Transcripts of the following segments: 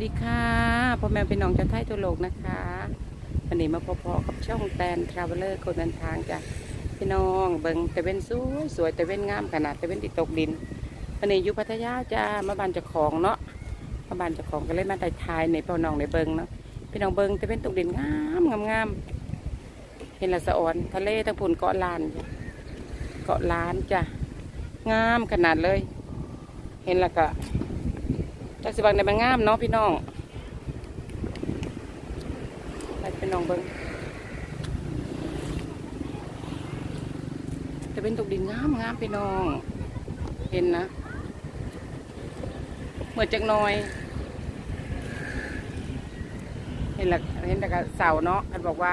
สดีค่ะพ่อแม่พี่น้องจะไทยทั่วโลกนะคะวันนี้มาพอๆกับช่องแตนทราเวลเลอร์คนเดินทางจ้ะพี่น้องเบิงแต่เว้นสวยสวยแต่เว้นงามขนาดแต่เว้นติดตกดินวันนี้อยู่พัทยาจ้ามาบานจ้าของเนาะมาบานจ้าของก็เลยมาไต่ทายในพ่อน้องในเบิงเนาะพี่น้องเบิงแต่เว้นตกดินงามงามงามเห็นละสะออนทะเลทั้งพุ่นเกาะลานเกาะล้านจ้ะงามขนาดเลย เห็นละก็ จักสิบังในมันงามเนาะพี่น้องไปเป็นน้องเบิงจะเป็นตกดินงามงามพี่น้อง เห็นนะ เหมือนจักน้อย เห็นละเห็นแต่ก็เสาเนาะกันบอกว่า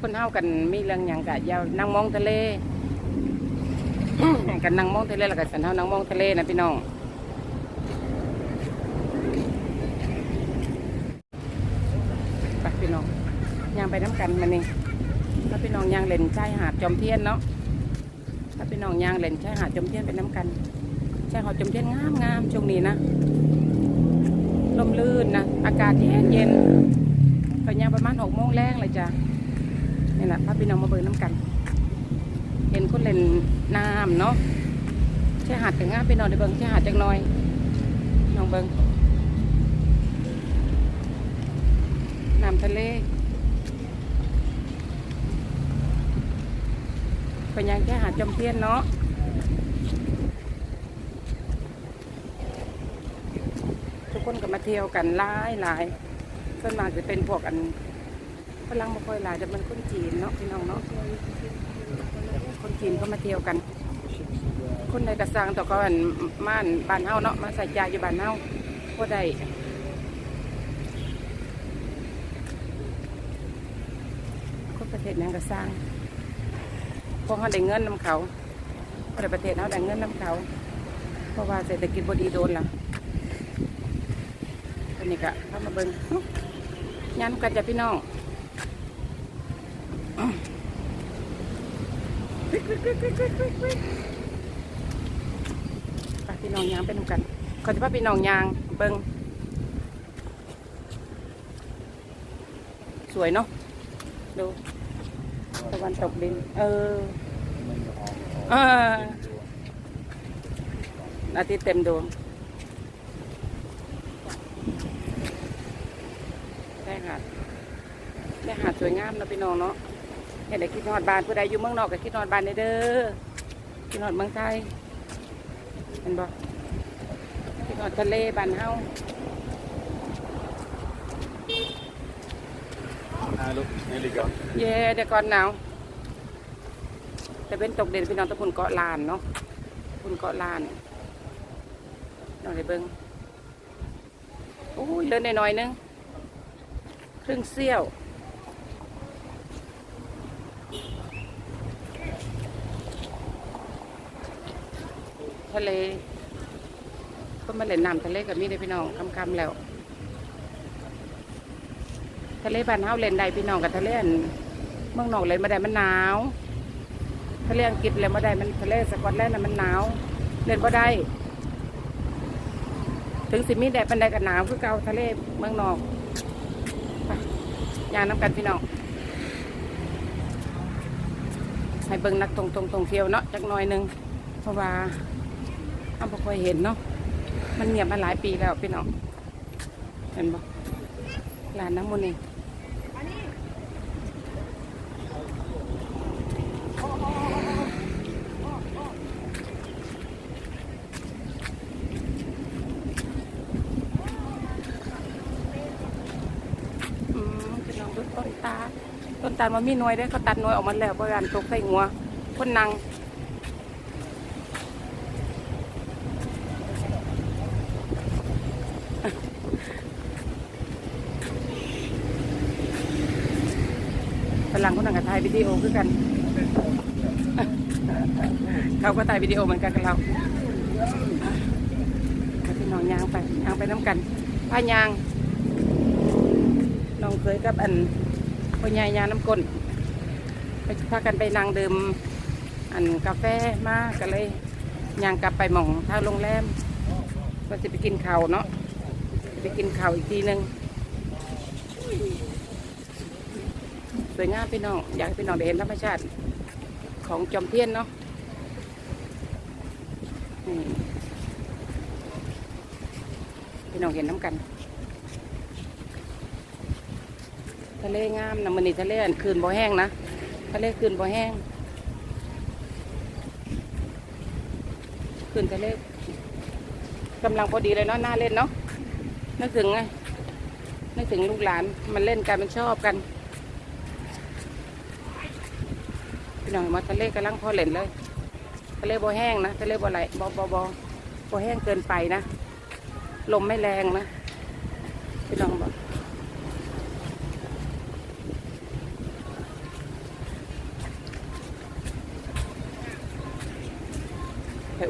คนเฮากันมีเรื่องอย่างกะยาวนั่งมองทะเล กันนั่งมองทะเลแล้วก็สันเฮานั่งมองทะเลนะพี่น้อง ไปพี่น้อง ยางไปน้ำกันมานี่ถ้าพี่น้องยางเล่นชายหาดจอมเทียนเนาะถ้าพี่น้องยางเล่นชายหาดจอมเทียนไปน้ำกันชายหาดจอมเทียนงามงามช่วงนี้นะลมลื่นนะอากาศเย็นเย็นก็ยางประมาณหกโมงแรงเลยจ้ะนี่แหละพาพี่น้องมาเบิ่งน้ำกัน เห็นคนเล่นน้ำเนาะชายหาดถึงงามพี่น้องได้เบิ่งชายหาดจังหน่อยน้องเบิ่งน้ำทะเล เป็นยังแค่หาดจอมเทียนเนาะทุกคนก็มาเที่ยวกันหลายหลายส่วนมากจะเป็นพวกอันฝรั่งไม่ค่อยหลายจะเป็นคนจีนเนาะพี่น้องเนาะคนจีนก็มาเที่ยวกัน คนในกระซังต่อก็อันม่านบ้านเฮาเนาะมาใส่ใจอยู่บ้านเฮาก็ได้คนประเทศนั้นก็สร้าง พวกเขาได้เงินนำเขาประเทศเขาได้เงินนำเขา เพราะว่าเศรษฐกิจบดีโดนละอันนี้ก็เข้ามาเบิ้งยานกันจะพี่น้องไปพี่น้องยางไปนำกันเขาจะพาพี่น้องยางเบิ้งสวยเนาะดู ตะวันตกดิน เออเอออาทิตย์เต็มดวงได้หาดได้หาดสวยงามเนาะพี่น้องเนาะเห็นได้คิดนอดบานผู้ใดอยู่เมืองนอกก็คิดนอดบานได้เด้อคิดนอดเมืองไทยเห็นบ่คิดนอดทะเลบ้านเฮา Ah, look, nearly gone. เย่เดี๋ยวก่อนหนาวแต่เป็นตกเด่นพี่น้องตะพุนเกาะลานเนาะพุนเกาะลานน้องได้เบิ้งโอ้ยเดินหน่อยนึง ครึ่งเสี้ยวทะเลก็มาเล่นน้ำทะเลกับมีได้พี่น้องคำๆแล้วะเลบ้านเฮาเล่นได้พี่น้องกับทะเลอันเมืองนอกเล่นมาได้มันหนาวทะเลอังกฤษเล่นมาได้มันทะเลสกอตแลนด์น่ะมันหนาวเล่นบ่ได้ ถึงสิมีแดดปันใดก็หนาวคือเก่าทะเลเมืองนอกยางน้ำกันพี่น้องให้เบิ่งนักตรงตรงตรงเที่ยวเนาะจักหน่อยนึงเพราะว่าเอาบ่ค่อยเห็นเนาะมันเงียบมาหลายปีแล้วพี่น้องเห็นบ่ร้านน้ำมันนี่อืมพี่น้องดูต้นตาล ต้นตาลมันมีหน่วยได้เขาตัดน่วยออกมาแล้วเพราะการตกใส่หัวคนนั่งฝรั่งคนนั่งกับถ่ายวิดีโอคือกัน เขาก็ถ่ายวิดีโอเหมือนกันกับเราให้พี่น้องยางไปยางไปน้ำกันพายางน้องเคยกับอัน พ่อใหญ่ยางน้ำก้นไปพากันไปนั่งดื่มอันกาแฟมากันเลยยางกลับไปหม่องทางโรงแรมก็จะไปกินข้าวเนาะไปกินข้าวอีกทีหนึงสวยงามพี่น้องอยากให้พี่น้องได้เห็นธรรมชาติของจอมเทียนเนาะพี่น้องเห็นน้ำกัน ทะเลงามนะมันนี่ทะเลอันคืนบ่แห้งนะทะเลคืนบ่แห้งคืนทะเลกำลังพอดีเลยเนาะน่าเล่นเนาะนึกถึงไงนึกถึงลูกหลานมันเล่นกันมันชอบกันพี่น้องเห็นว่าทะเลกำลังพอเล่นเลยทะเลบ่แห้งนะทะเลบ่ไหลบ่บ่บ่บ่แห้งเกินไปนะลมไม่แรงนะพี่น้องบอก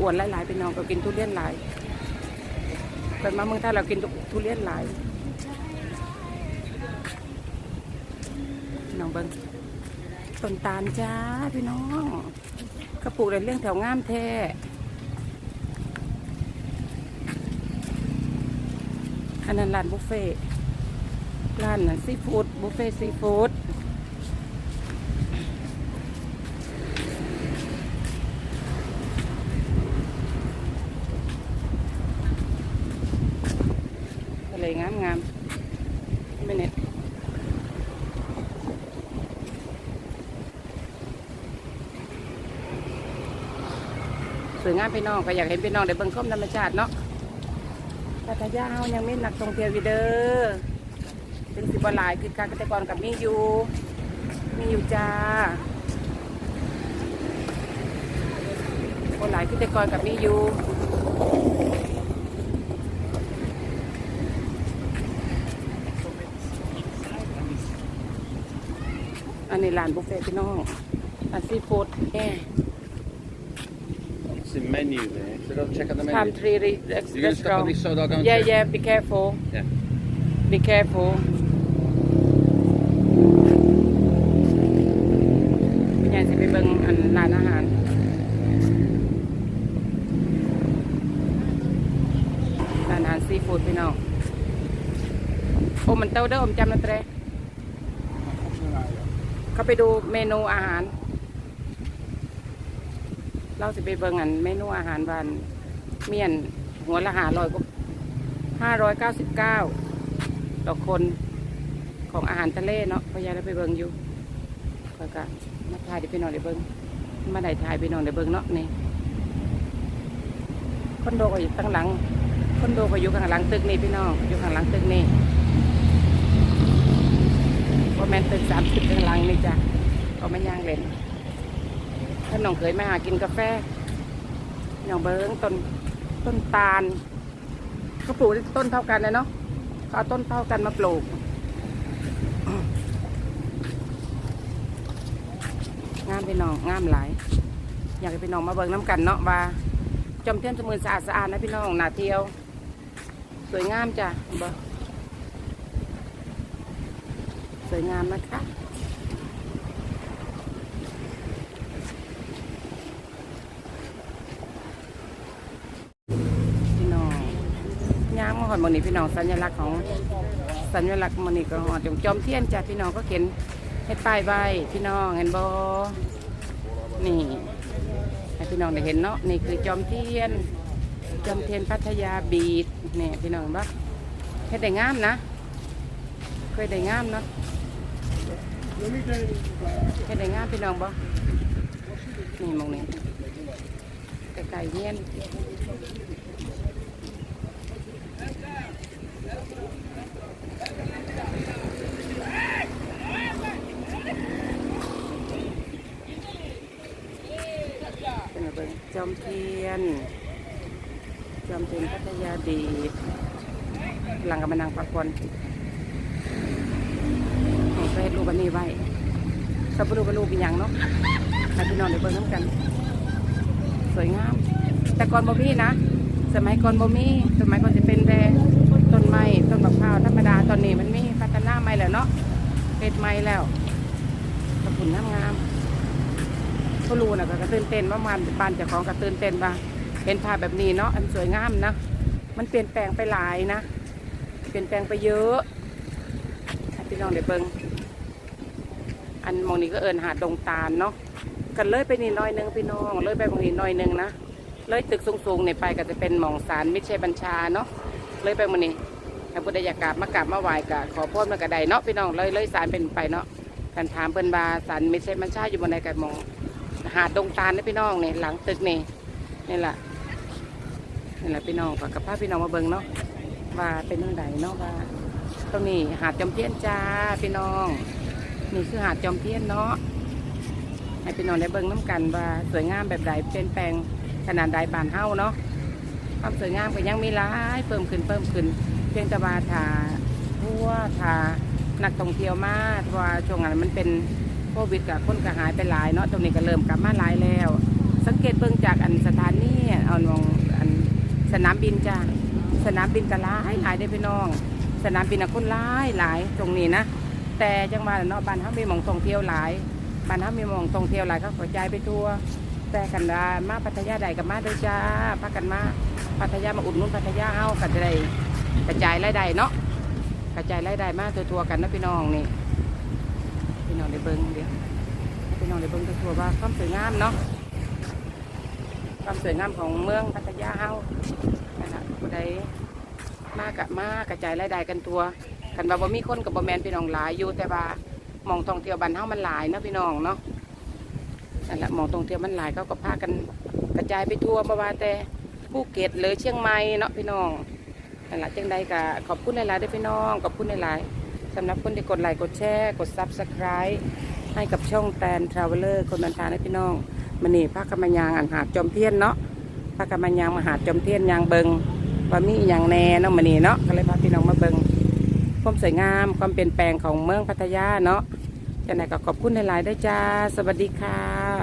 อ้วนหลายๆพี่น้องก็กินทุเรียนหลายเกิดมาเมืองไทยเรากินทุเรียนหลายน้องเบิ้งต้นตาลจ้าพี่น้องเขาปลูกเรื่องแถวงามแท้อันนั้นร้านบุฟเฟ่ร้านซีฟู้ดบุฟเฟ่ซีฟู้ด ทะเลงามงามไม่เน็ตสวยงามพี่น้องก็อยากเห็นพี่น้องได้เบิ่งชมธรรมชาติเนาะพัทยาเฮายังมีนักท่องเที่ยวอยู่เด้อเป็นสิบหลายคือการเกษตรกรกับมีอยู่มีอยู่จ้าคนหลายเกษตรกรกับมีอยู่ อันนี้ร้านบุฟเฟ่ต์พี่น้องร้านซีฟู้ดแน่ It's the menu there. So don't check out the menu. Palm tree re- ex- You're going to stop restaurant. on this side, I'll go and Yeah, check. yeah, be careful. Yeah. Be careful. พี่ใหญ่สิไปเบิ่งอันร้านอาหาร ร้านอาหารซีฟู้ดพี่น้อง โอ้มันเต้าเด้อผมจำนะเตร เขาไปดูเมนูอาหาร เราจะไปเบิ่งอันเมนูอาหารบ้านเมียนหัวละหาร้อยก็ห้าร้อยเก้าสิบเก้าต่อคนของอาหารทะเลเนาะพยายได้ไปเบิ่งอยู่ก็ก็มาถ่ายเดี๋ยวไปนอนเดี๋ยวเบิ่งมาได้ถ่ายไปนอนเดี๋ยวเบิ่งเนาะนี่คอนโดก็อยู่ข้างหลังคอนโดก็อยู่ข้างหลังตึกนี่พี่น้องอยู่ข้างหลังตึกนี่ ว่าแมนตึกสามสิบข้างหลังนี่จ้ะก็ไม่ย่างเล่นถ้าน้องเคยมาหากินกาแฟน้องเบิ้งต้นต้นตาลก็ปลูกต้นเท่ากันเลยเนาะเอาต้นเท่ากันมาปลูกงามพี่น้องงามหลาย อยากให้พี่น้องมาเบิ่งน้ำกันเนาะว่าจอมเทียนสมือสะอาดสะอาดนะพี่น้องหนาเที่ยว สวยงามจ้ะเบ่ส วยงามนะคะ พี่น้องย่างมาหอดมันนี่พี่น้องสัญลักษณ์ของสัญลักษณ์มันนี่ก็หอดจงจอมเทียนจ้ะพี่น้องก็เขียนให้ป้ายใบพี่น้องเห็นบอนี่ให้พี่น้องได้เห็นเนาะนี่คือจอมเทียน จอมเทียนพัทยาบีดนี่พี่น้องเห็นปะเฮ็ดได้งามนะ เคยได้งามเนาะ เฮ็ดได้งามพี่น้องบ่นี่มองนี่ไก่เงี้ยนเป็นอะไรจอมเทียน จอมเทียนพัทยาดีหลังกับมานังปักกวน ของเคยรูปอันนี้ไว้สับปะรูปรูปเป็นหยังเนาะให้พี่น้องได้เบิ่งน้ำกัน สวยงาม แต่ก่อนบ่มีนะ สมัยก่อนบ่มีสมัยก่อนจะเป็นแต่ต้นไม้ต้นมะพร้าวธรรมดาตอนนี้มันมีพัฒนาใหม่แล้วเนาะเป็ดใหม่แล้วกระปุ่นงามๆก็รู้นะก็กระตื่นเต้นว่ามันบ้านเจ้าของกระตื่นเต้นว่าเห็นภาพแบบนี้เนาะอันสวยงามนะมันเปลี่ยนแปลงไปหลายนะ เปลี่ยนแปลงไปเยอะพี่น้องได้เบิ่ง อันมองนี้ก็เอินหาดดงตาลเนาะกันเลยไปนี่หน้อยหนึงพี่น้องเลยไปมองนี้หน้อยหนึงนะเลยตึกสูงๆเนี่ยไปก็จะเป็นหมองสารมิตรชัยบัญชาเนาะเลยไปมองนี้ถ้าพุทธยากกาบมากราบมาไหว้กะขอพรมากระไดเนาะพี่น้องเลยเลยสารเป็นไปเนาะกันถามเพิ่นบาสารมิตรชัยบัญชาอยู่บนใดกันมองหาดดงตาลนะพี่น้องเนี่ยหลังตึกนี่นี่แหละนี่แหละพี่น้องฝากกับพาพี่น้องมาเบิ่งเนาะว่าเป็นเรื่องใดเนาะว่าตรงนี้หาดจอมเทียนจ้าพี่น้อง นี่คือหาดจอมเทียนเนาะให้พี่น้องได้เบิ่งน้ำกันว่าสวยงามแบบใดเปลี่ยนแปลงขนาดใดบานเฮาเนาะความสวยงามก็ยังมีหลายเพิ่มขึ้นเพิ่มขึ้น เพียงแต่ว่าถ้าทั่วถ้านักท่องเที่ยวมาเพราะว่าช่วงนั้นมันเป็นโควิดกับคนก็หายไปหลายเนาะตรงนี้ก็เริ่มกลับมาหลายแล้ว สังเกตเบิ่งจากอันสถานีเอามองอันสนามบินจ้าสนามบินก็หลายหลายได้พี่น้อง สนามบินนะคนหลายหลายตรงนี้นะ แต่จังหวัดเนาะบ้านเขามีหมองท่องเที่ยวหลายบ้านเขามีหมองท่องเที่ยวหลายเขากระจายไปทั่ว แต่กันว่ามาพัทยาใดกับมาด้วยจ้าพากันมาพัทยามาอุดหนุนพัทยาเฮากันได้กระจายรายได้เนาะกระจายรายได้มาทั่วๆกันนะพี่น้องนี่พี่น้องได้เบิ้งเดี๋ยวพี่น้องได้เบิ้งทั่วๆว่าความสวยงามเนาะความสวยงามของเมืองพัทยาเฮานั่นแหละผู้ใดมากะมากระจายรายได้กันตัว กันว่าบ่มีคนกับบ่แมนพี่น้องหลายอยู่แต่ว่ามองท่องเที่ยวบ้านเฮามันหลายเนาะพี่น้องเนาะนั่นแหละมองตรงเที่ยวมันหลายเขาก็พากันกระจายไปทั่วมาว่าแต่ภูเก็ตหรือเชียงใหม่เนาะพี่น้องนั่นแหละจังใดก็ขอบคุณหลายๆด้วยพี่น้องขอบคุณหลายๆสำหรับคนที่กดไลค์กดแชร์กดซับสไคร b e ให้กับช่องแตนทราเวลเลอร์คนบันทางนะพี่น้องมันนี่พากันมายางอันหาดจอมเทียนเนาะพากันมายางมาหาดจอมเทียนยางเบิงว่ามีอย่างแน่เนาะมันนี่เนาะก็เลยพาพี่น้องมาเบิง ความสวยงาม ความเปลี่ยนแปลงของเมืองพัทยาเนาะจังใดก็ขอบคุณหลายๆด้วยจ้า สวัสดีค่ะ